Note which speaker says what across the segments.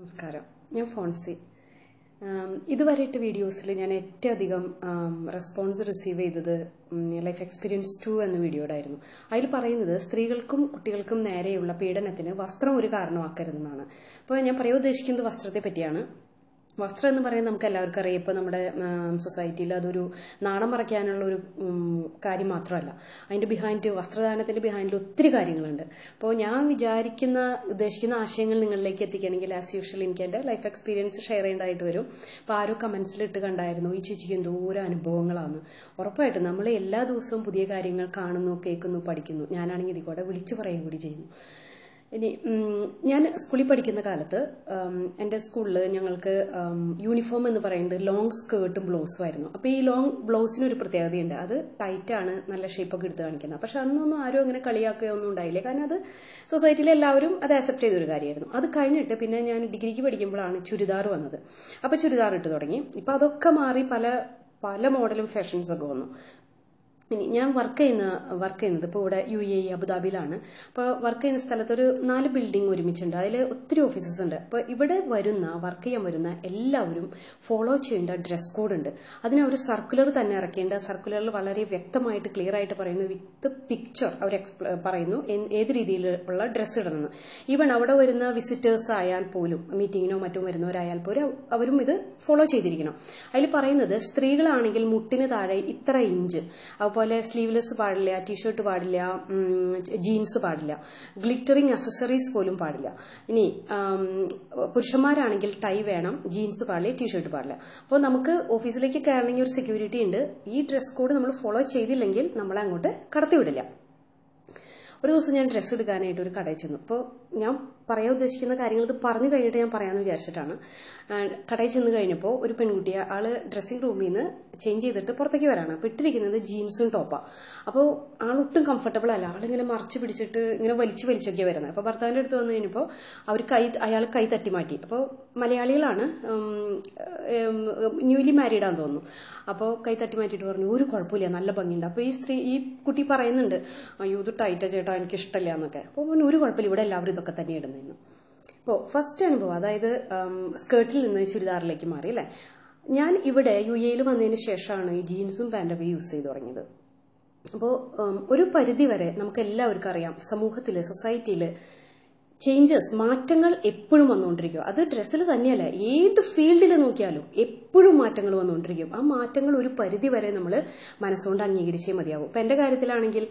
Speaker 1: നമസ്കാരം. ഞാൻ ഫോൺസി. ഇതുവരെയിട്ട് വീഡിയോസിൽ ഞാൻ ഏറ്റവും അധികം റെസ്പോൺസ് റിസീവ് ചെയ്തത് ലൈഫ് എക്സ്പീരിയൻസ് ടു എന്ന വീഡിയോടായിരുന്നു അതിൽ പറയുന്നത് സ്ത്രീകൾക്കും കുട്ടികൾക്കും നേരെയുള്ള പീഡനത്തിന് വസ്ത്രം ഒരു കാരണമാക്കരുതെന്നാണ്. അപ്പോൾ ഞാൻ പറയാൻ ഉദ്ദേശിക്കുന്നത് വസ്ത്രത്തെ പറ്റിയാണ്. വസ്ത്രം എന്ന് പറയുന്നത് നമുക്ക് എല്ലാവർക്കും അറിയാം. ഇപ്പോൾ നമ്മുടെ സൊസൈറ്റിയിൽ അതൊരു നാണം മറയ്ക്കാനുള്ള ഒരു കാര്യം മാത്രമല്ല. അതിന്റെ ബിഹൈൻഡ് വസ്ത്രദാനത്തിന്റെ ബിഹൈൻഡിൽ ഒത്തിരി കാര്യങ്ങളുണ്ട്. അപ്പോൾ ഞാൻ വിചാരിക്കുന്ന ഉദ്ദേശിക്കുന്ന ആശയങ്ങൾ നിങ്ങളിലേക്ക് എത്തിക്കണമെങ്കിൽ ആസ് യൂഷ്വൽ എനിക്ക് എന്റെ ലൈഫ് എക്സ്പീരിയൻസ് ഷെയർ ചെയ്യേണ്ടതായിട്ട് വരും. അപ്പോൾ ആരോ ഇട്ട് കണ്ടായിരുന്നു. ഈ ചേച്ചിക്ക് എന്തോരം അനുഭവങ്ങളാണ് ഉറപ്പായിട്ടും നമ്മൾ എല്ലാ ദിവസവും പുതിയ കാര്യങ്ങൾ കാണുന്നു കേൾക്കുന്നു പഠിക്കുന്നു. ഞാനാണെങ്കിൽ ഇതിൽ കൂടെ വിളിച്ചു പറയുകയും കൂടി ചെയ്യുന്നു. ഇനി ഞാൻ സ്കൂളിൽ പഠിക്കുന്ന കാലത്ത് എന്റെ സ്കൂളിൽ ഞങ്ങൾക്ക് യൂണിഫോം എന്ന് പറയുന്നത് ലോങ് സ്കേർട്ടും ബ്ലൗസും ആയിരുന്നു. അപ്പോൾ ഈ ലോങ് ബ്ലൗസിന് ഒരു പ്രത്യേകതയുണ്ട്. അത് ടൈറ്റാണ് നല്ല ഷേപ്പൊക്കെ എടുത്ത് കാണിക്കുന്നത്. പക്ഷെ അന്നൊന്നും ആരും അങ്ങനെ കളിയാക്കുകയോ ഒന്നും ഉണ്ടായില്ല. കാരണം അത് സൊസൈറ്റിയിലെ എല്ലാവരും അത് അക്സെപ്റ്റ് ചെയ്തൊരു കാര്യമായിരുന്നു. അത് കഴിഞ്ഞിട്ട് പിന്നെ ഞാൻ ഡിഗ്രിക്ക് പഠിക്കുമ്പോഴാണ് ചുരിദാർ വന്നത്. അപ്പോൾ ചുരിദാർ ഇട്ട് തുടങ്ങി. ഇപ്പോൾ അതൊക്കെ മാറി പല പല മോഡലും ഫാഷൻസ് ഒക്കെ വന്നു. ഞാൻ വർക്ക് ചെയ്യുന്ന വർക്ക് ചെയ്യുന്നത് ഇപ്പോൾ ഇവിടെ യു എ അബുദാബിയിലാണ് അപ്പോൾ വർക്ക് ചെയ്യുന്ന സ്ഥലത്ത് ഒരു നാല് ബിൽഡിംഗ് ഒരുമിച്ചുണ്ട്. അതിൽ ഒത്തിരി ഓഫീസസ് ഉണ്ട്. അപ്പോൾ ഇവിടെ വരുന്ന വർക്ക് ചെയ്യാൻ വരുന്ന എല്ലാവരും ഫോളോ ചെയ്യേണ്ട ഡ്രസ് കോഡ് ഉണ്ട്. അതിന് ഒരു സർക്കുലർ തന്നെ ഇറക്കേണ്ട. സർക്കുലറിൽ വളരെ വ്യക്തമായിട്ട് ക്ലിയർ ആയിട്ട് പറയുന്നു വിത്ത് പിക്ചർ അവർ പറയുന്നു. ഏത് രീതിയിലുള്ള ഡ്രസ്സ് ഇടണമെന്ന്. ഈവൺ അവിടെ വരുന്ന വിസിറ്റേഴ്സ് ആയാൽ പോലും മീറ്റിങ്ങിനോ മറ്റോ വരുന്നവരായാൽ പോലും അവരും ഇത് ഫോളോ ചെയ്തിരിക്കണം. അതിൽ പറയുന്നത് സ്ത്രീകളാണെങ്കിൽ മുട്ടിന് താഴെ ഇത്ര ഇഞ്ച് അതുപോലെ സ്ലീവ്ലെസ് പാടില്ല ടീഷർട്ട് പാടില്ല ജീൻസ് പാടില്ല ഗ്ലിറ്ററിങ് അസസറീസ് പോലും പാടില്ല. ഇനി പുരുഷന്മാരാണെങ്കിൽ ടൈ വേണം ജീൻസ് പാടില്ല ടീഷർട്ട് പാടില്ല. അപ്പോൾ നമുക്ക് ഓഫീസിലേക്ക് കയറണമെങ്കിൽ ഒരു സെക്യൂരിറ്റി ഉണ്ട്. ഈ ഡ്രസ് കോഡ് നമ്മൾ ഫോളോ ചെയ്തില്ലെങ്കിൽ നമ്മളെ അങ്ങോട്ട് കടത്തിവിടില്ല. ഒരു ദിവസം ഞാൻ ഡ്രസ്സ് എടുക്കാനായിട്ട് ഒരു കടയിൽ ചെന്നു. അപ്പോൾ ഞാൻ പറയാൻ ഉദ്ദേശിക്കുന്ന കാര്യങ്ങൾ ഇത് പറഞ്ഞു കഴിഞ്ഞിട്ട് ഞാൻ പറയാമെന്ന് വിചാരിച്ചിട്ടാണ്. കടയിൽ ചെന്ന് കഴിഞ്ഞപ്പോൾ ഒരു പെൺകുട്ടി ആൾ ഡ്രസ്സിംഗ് റൂമിൽ നിന്ന് ചേഞ്ച് ചെയ്തിട്ട് പുറത്തേക്ക് വരാണ്. അപ്പോൾ ഇട്ടിരിക്കുന്നത് ജീൻസും ടോപ്പാ അപ്പോൾ ആളൊട്ടും കംഫർട്ടബിൾ അല്ല. ആളിങ്ങനെ മറച്ചു പിടിച്ചിട്ട് ഇങ്ങനെ വലിച്ചു വലിച്ചൊക്കെ വരുന്നത്. അപ്പോൾ ഭർത്താവിന്റെ അടുത്ത് വന്നു കഴിഞ്ഞപ്പോൾ അവർ കൈ അയാൾ കൈ തട്ടി മാറ്റി. അപ്പോൾ മലയാളികളാണ് ന്യൂലി മാരീഡാന്ന് തോന്നുന്നു. അപ്പോൾ കൈ തട്ടി മാറ്റിയിട്ട് പറഞ്ഞു ഒരു കുഴപ്പമില്ല നല്ല ഭംഗിയുണ്ട്. അപ്പോൾ ഈ സ്ത്രീ ഈ കുട്ടി പറയുന്നുണ്ട് അയ്യോ ഇത് ടൈറ്റാ ചേട്ടാ എനിക്ക് ഇഷ്ടമില്ല എന്നൊക്കെ അപ്പോൾ ഒരു കുഴപ്പമില്ല ഇവിടെ എല്ലാവരും ഇതൊക്കെ തന്നെ ഇടുന്നതെന്ന് അപ്പോൾ ഫസ്റ്റ് അനുഭവം അതായത് സ്കേർട്ടിൽ നിന്ന് ചുരിദാറിലേക്ക് മാറി അല്ലേ? ഞാൻ ഇവിടെ യു എയിൽ വന്നതിന് ശേഷമാണ് ഈ ജീൻസും പാന്റൊക്കെ യൂസ് ചെയ്ത് തുടങ്ങിയത്. അപ്പോൾ ഒരു പരിധി വരെ നമുക്ക് എല്ലാവർക്കും അറിയാം സമൂഹത്തിൽ സൊസൈറ്റിയിൽ ചേഞ്ചസ് മാറ്റങ്ങൾ എപ്പോഴും വന്നുകൊണ്ടിരിക്കും അത് ഡ്രസ്സിൽ തന്നെയല്ല ഏത് ഫീൽഡിൽ നോക്കിയാലും എപ്പോഴും മാറ്റങ്ങൾ വന്നുകൊണ്ടിരിക്കും. ആ മാറ്റങ്ങൾ ഒരു പരിധി വരെ നമ്മൾ മനസ്സുകൊണ്ട് അംഗീകരിച്ചേ മതിയാവും. ഇപ്പം എന്റെ കാര്യത്തിലാണെങ്കിൽ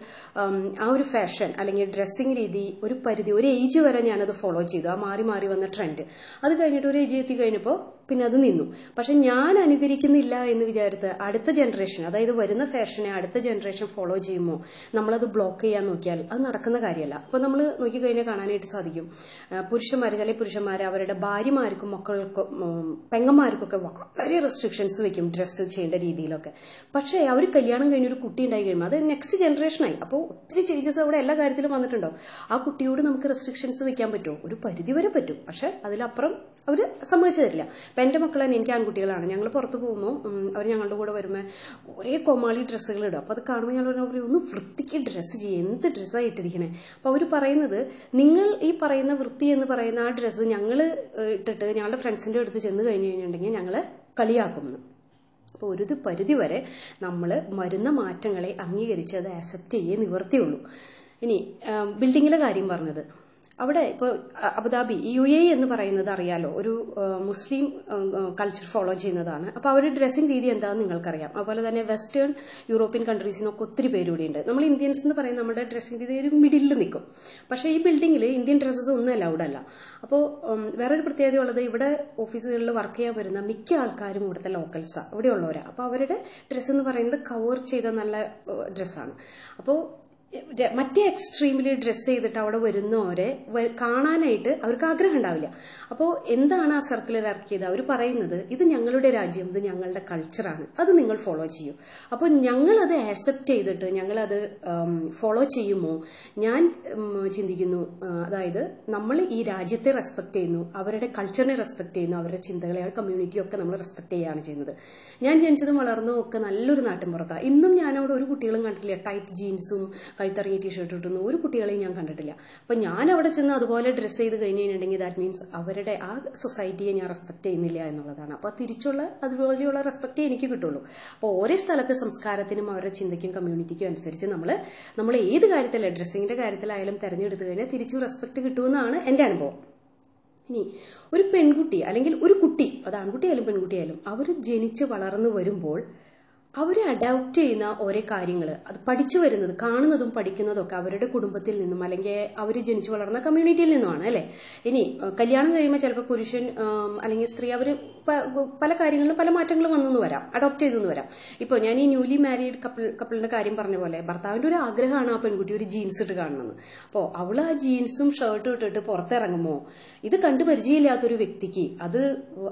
Speaker 1: ആ ഒരു ഫാഷൻ അല്ലെങ്കിൽ ഡ്രസ്സിങ് രീതി ഒരു പരിധി ഒരു ഏജ് വരെ ഞാനത് ഫോളോ ചെയ്തു. ആ മാറി മാറി വന്ന ട്രെൻഡ് അത് കഴിഞ്ഞിട്ട് ഒരു ഏജ് എത്തി കഴിഞ്ഞപ്പോൾ പിന്നെ അത് നിന്നു. പക്ഷെ ഞാൻ അനുകരിക്കുന്നില്ല എന്ന് വിചാരിച്ച് അടുത്ത ജനറേഷൻ അതായത് വരുന്ന ഫാഷനെ അടുത്ത ജനറേഷൻ ഫോളോ ചെയ്യുമ്പോൾ നമ്മളത് ബ്ലോക്ക് ചെയ്യാൻ നോക്കിയാൽ അത് നടക്കുന്ന കാര്യമല്ല. അപ്പൊ നമ്മൾ നോക്കിക്കഴിഞ്ഞാൽ കാണാനായിട്ട് സാധിക്കും. പുരുഷന്മാർ ചില പുരുഷന്മാർ അവരുടെ ഭാര്യമാർക്കും മക്കൾക്കും പെങ്ങന്മാർക്കും പെങ്ങന്മാർക്കൊക്കെ വളരെ റെസ്ട്രിക്ഷൻസ് വെക്കും ഡ്രസ്സ് ചെയ്യേണ്ട രീതിയിലൊക്കെ. പക്ഷേ അവർ കല്യാണം കഴിഞ്ഞ ഒരു കുട്ടി ഉണ്ടായി കഴിയുമ്പോൾ അത് നെക്സ്റ്റ് ജനറേഷനായി അപ്പോൾ ഒത്തിരി ചേഞ്ചസ് അവിടെ എല്ലാ കാര്യത്തിലും വന്നിട്ടുണ്ടോ ആ കുട്ടിയോട് നമുക്ക് റെസ്ട്രിക്ഷൻസ് വെക്കാൻ പറ്റുമോ? ഒരു പരിധി വരെ പറ്റും. പക്ഷെ അതിലപ്പുറം അവർ സമ്മതിച്ചു തരില്ല. അപ്പം എന്റെ മക്കൾ തന്നെ എനിക്ക് ആൺകുട്ടികളാണ്. ഞങ്ങൾ പുറത്ത് പോകുമ്പോൾ അവർ ഞങ്ങളുടെ കൂടെ വരുമ്പോൾ ഒരേ കൊമാളി ഡ്രസ്സുകൾ ഇടും. അപ്പോൾ അത് കാണുമ്പോൾ ഞങ്ങൾ പറയും ഒന്ന് വൃത്തിക്ക് ഡ്രസ്സ് ചെയ്യും. എന്ത് ഡ്രസ്സാണ് ഇട്ടിരിക്കണേ? അപ്പോൾ അവർ പറയുന്നത് നിങ്ങൾ ഈ പറയുന്ന വൃത്തി എന്ന് പറയുന്ന ആ ഡ്രസ്സ് ഞങ്ങൾ ഇട്ടിട്ട് ഞങ്ങളുടെ ഫ്രണ്ട്സിന്റെ അടുത്ത് ചെന്ന് കഴിഞ്ഞു കഴിഞ്ഞിട്ടുണ്ടെങ്കിൽ ഞങ്ങൾ കളിയാക്കുമെന്ന് അപ്പോൾ ഒരു പരിധിവരെ പരിധി വരെ നമ്മൾ വരുന്ന മാറ്റങ്ങളെ അംഗീകരിച്ച് അത് ആക്സെപ്റ്റ് ചെയ്യേ നിവർത്തിയുള്ളൂ ഇനി ബിൽഡിങ്ങിലെ കാര്യം പറഞ്ഞത്. അവിടെ ഇപ്പോൾ അബുദാബി യു എ എന്ന് പറയുന്നത് അറിയാലോ ഒരു മുസ്ലിം കൾച്ചർ ഫോളോ ചെയ്യുന്നതാണ്. അപ്പോൾ അവരുടെ ഡ്രസ്സിംഗ് രീതി എന്താണെന്ന് നിങ്ങൾക്കറിയാം. അതുപോലെ തന്നെ വെസ്റ്റേൺ യൂറോപ്യൻ കൺട്രീസിൽ നിന്നൊക്കെ ഒത്തിരി പേര് ഉണ്ട്. നമ്മൾ ഇന്ത്യൻസ് എന്ന് പറയുന്നത് നമ്മുടെ ഡ്രസ്സിംഗ് രീതി ഒരു മിഡിലിൽ നിൽക്കും. പക്ഷേ ഈ ബിൽഡിങ്ങിൽ ഇന്ത്യൻ ഡ്രസ്സസ് ഒന്നും അലൗഡ് അല്ല. അപ്പോൾ വേറൊരു പ്രത്യേകത ഉള്ളത് ഇവിടെ ഓഫീസുകളിൽ വർക്ക് ചെയ്യാൻ വരുന്ന മിക്ക ആൾക്കാരും ഇവിടുത്തെ ലോക്കൽസാണ് ഇവിടെയുള്ളവരാണ് അപ്പൊ അപ്പോൾ അവരുടെ ഡ്രസ്സ് എന്ന് പറയുന്നത് കവർ ചെയ്ത നല്ല ഡ്രസ്സാണ് അപ്പോൾ മറ്റേ എക്സ്ട്രീമിൽ ഡ്രസ് ചെയ്തിട്ട് അവിടെ വരുന്നവരെ കാണാനായിട്ട് അവർക്ക് ആഗ്രഹം ഉണ്ടാവില്ല. അപ്പോൾ എന്താണ് ആ സർക്കിളിൽ ഇറക്കിയത്? അവർ പറയുന്നത് ഇത് ഞങ്ങളുടെ രാജ്യം ഇത് ഞങ്ങളുടെ കൾച്ചറാണ് അത് നിങ്ങൾ ഫോളോ ചെയ്യൂ. അപ്പോൾ ഞങ്ങളത് ആക്സെപ്റ്റ് ചെയ്തിട്ട് ഞങ്ങളത് ഫോളോ ചെയ്യുമോ? ഞാൻ ചിന്തിക്കുന്നു അതായത് നമ്മൾ ഈ രാജ്യത്തെ റെസ്പെക്ട് ചെയ്യുന്നു അവരുടെ കൾച്ചറിനെ റെസ്പെക്ട് ചെയ്യുന്നു അവരുടെ ചിന്തകളെ അവരുടെ കമ്മ്യൂണിറ്റിയും ഒക്കെ നമ്മൾ റെസ്പെക്ട് ചെയ്യുകയാണ് ചെയ്യുന്നത്. ഞാൻ ജനിച്ചതും വളർന്നതും ഒക്കെ നല്ലൊരു നാട്ടിൻ പുറത്താണ് ഇന്നും ഞാൻ അവിടെ ഒരു കുട്ടികളും കണ്ടിട്ടില്ല. ടൈറ്റ് ജീൻസും കഴുത്തിറങ്ങി ടീഷർട്ട് ഇട്ടുന്ന ഒരു കുട്ടികളെയും ഞാൻ കണ്ടിട്ടില്ല. അപ്പൊ ഞാൻ അവിടെ ചെന്ന് അതുപോലെ ഡ്രസ്സ് ചെയ്ത് കഴിഞ്ഞ് കഴിഞ്ഞിട്ടുണ്ടെങ്കിൽ ദാറ്റ് മീൻസ് അവരുടെ ആ സൊസൈറ്റിയെ ഞാൻ റെസ്പെക്ട് ചെയ്യുന്നില്ല എന്നുള്ളതാണ്. അപ്പൊ തിരിച്ചുള്ള അതുപോലെയുള്ള റെസ്പെക്റ്റേ എനിക്ക് കിട്ടുള്ളൂ. അപ്പോൾ ഓരോ സ്ഥലത്തെ സംസ്കാരത്തിനും അവരുടെ ചിന്തയ്ക്കും കമ്മ്യൂണിറ്റിക്കും അനുസരിച്ച് നമ്മൾ നമ്മൾ ഏത് കാര്യത്തിലെ ഡ്രസ്സിങ്ങിന്റെ കാര്യത്തിലായാലും തെരഞ്ഞെടുത്തു കഴിഞ്ഞാൽ തിരിച്ചു റെസ്പെക്ട് കിട്ടുമെന്നാണ് എന്റെ അനുഭവം. ഇനി ഒരു പെൺകുട്ടി അല്ലെങ്കിൽ ഒരു കുട്ടി അത് ആൺകുട്ടിയായാലും പെൺകുട്ടിയായാലും അവർ ജനിച്ച് വളർന്നു വരുമ്പോൾ അവരെ അഡാപ്റ്റ് ചെയ്യുന്ന ഓരോ കാര്യങ്ങൾ അത് പഠിച്ചു വരുന്നത് കാണുന്നതും പഠിക്കുന്നതും ഒക്കെ അവരുടെ കുടുംബത്തിൽ നിന്നും അല്ലെങ്കിൽ അവർ ജനിച്ചു വളർന്ന കമ്മ്യൂണിറ്റിയിൽ നിന്നുമാണ് അല്ലെ? ഇനി കല്യാണം കഴിയുമ്പോൾ ചിലപ്പോൾ പുരുഷൻ അല്ലെങ്കിൽ സ്ത്രീ അവർ പല കാര്യങ്ങളിലും പല മാറ്റങ്ങളും വന്നെന്ന് വരാം അഡോപ്റ്റ് ചെയ്തെന്ന് വരാം. ഇപ്പോൾ ഞാൻ ഈ ന്യൂലി മാരീഡ് കപ്പിൾ കപ്പിളിന്റെ കാര്യം പറഞ്ഞ പോലെ ഭർത്താവിന്റെ ഒരു ആഗ്രഹമാണ് ആ പെൺകുട്ടി ഒരു ജീൻസ് ഇട്ട് കാണണമെന്ന് അപ്പോൾ അവൾ ആ ജീൻസും ഷർട്ടും ഇട്ടിട്ട് പുറത്തിറങ്ങുമോ ഇത് കണ്ടു പരിചയമില്ലാത്തൊരു വ്യക്തിക്ക് അത്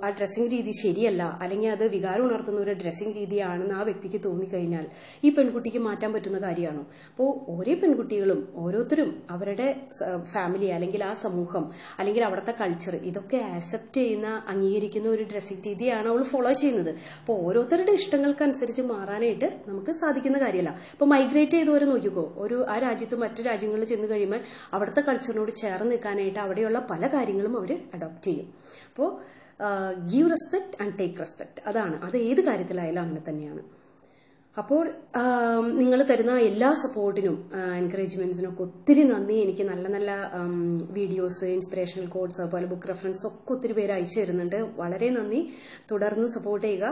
Speaker 1: ആ ഡ്രസ്സിംഗ് രീതി ശരിയല്ല അല്ലെങ്കിൽ അത് വികാരം ഉണർത്തുന്ന ഒരു ഡ്രസ്സിംഗ് രീതിയാണെന്ന് ആ വ്യക്തിക്ക് തോന്നിക്കഴിഞ്ഞാൽ ഈ പെൺകുട്ടിക്ക് മാറ്റാൻ പറ്റുന്ന കാര്യമാണോ? അപ്പോൾ ഓരോ പെൺകുട്ടികളും ഓരോരുത്തരും അവരുടെ ഫാമിലി അല്ലെങ്കിൽ ആ സമൂഹം അല്ലെങ്കിൽ അവിടുത്തെ കൾച്ചർ ഇതൊക്കെ ആക്സെപ്റ്റ് ചെയ്യുന്ന അംഗീകരിക്കുന്ന ഒരു ഡ്രസ്സിംഗ് രീതിയാണ് അവൾ ഫോളോ ചെയ്യുന്നത്. അപ്പോൾ ഓരോരുത്തരുടെ ഇഷ്ടങ്ങൾക്കനുസരിച്ച് മാറാനായിട്ട് നമുക്ക് സാധിക്കുന്ന കാര്യമല്ല. ഇപ്പോൾ മൈഗ്രേറ്റ് ചെയ്തവരെ നോക്കിക്കോ. ഒരു ആ രാജ്യത്ത് മറ്റു രാജ്യങ്ങളിൽ ചെന്ന് കഴിയുമ്പോൾ അവിടുത്തെ കൾച്ചറിനോട് ചേർന്ന് നിൽക്കാനായിട്ട് അവിടെയുള്ള പല കാര്യങ്ങളും അവർ അഡോപ്റ്റ് ചെയ്യും. അപ്പോൾ give respect and take respect അതാണ്. അത് ഏത് കാര്യത്തിലായാലും അങ്ങനെ തന്നെയാണ്. അപ്പോൾ നിങ്ങൾ തരുന്ന എല്ലാ സപ്പോർട്ടിനും എൻകറേജ്മെന്റ്സിനും ഒക്കെ ഒത്തിരി നന്ദി. എനിക്ക് നല്ല നല്ല വീഡിയോസ് ഇൻസ്പിറേഷണൽ കോഡ്സ് അതുപോലെ ബുക്ക് റെഫറൻസ് ഒക്കെ ഒത്തിരി പേര് അയച്ചു തരുന്നുണ്ട്. വളരെ നന്ദി. തുടർന്ന് സപ്പോർട്ട് ചെയ്യുക.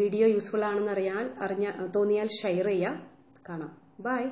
Speaker 1: വീഡിയോ യൂസ്ഫുൾ ആണെന്ന് അറിയാൻ അറിഞ്ഞ തോന്നിയാൽ ഷെയർ ചെയ്യുക. കാണാം. ബൈ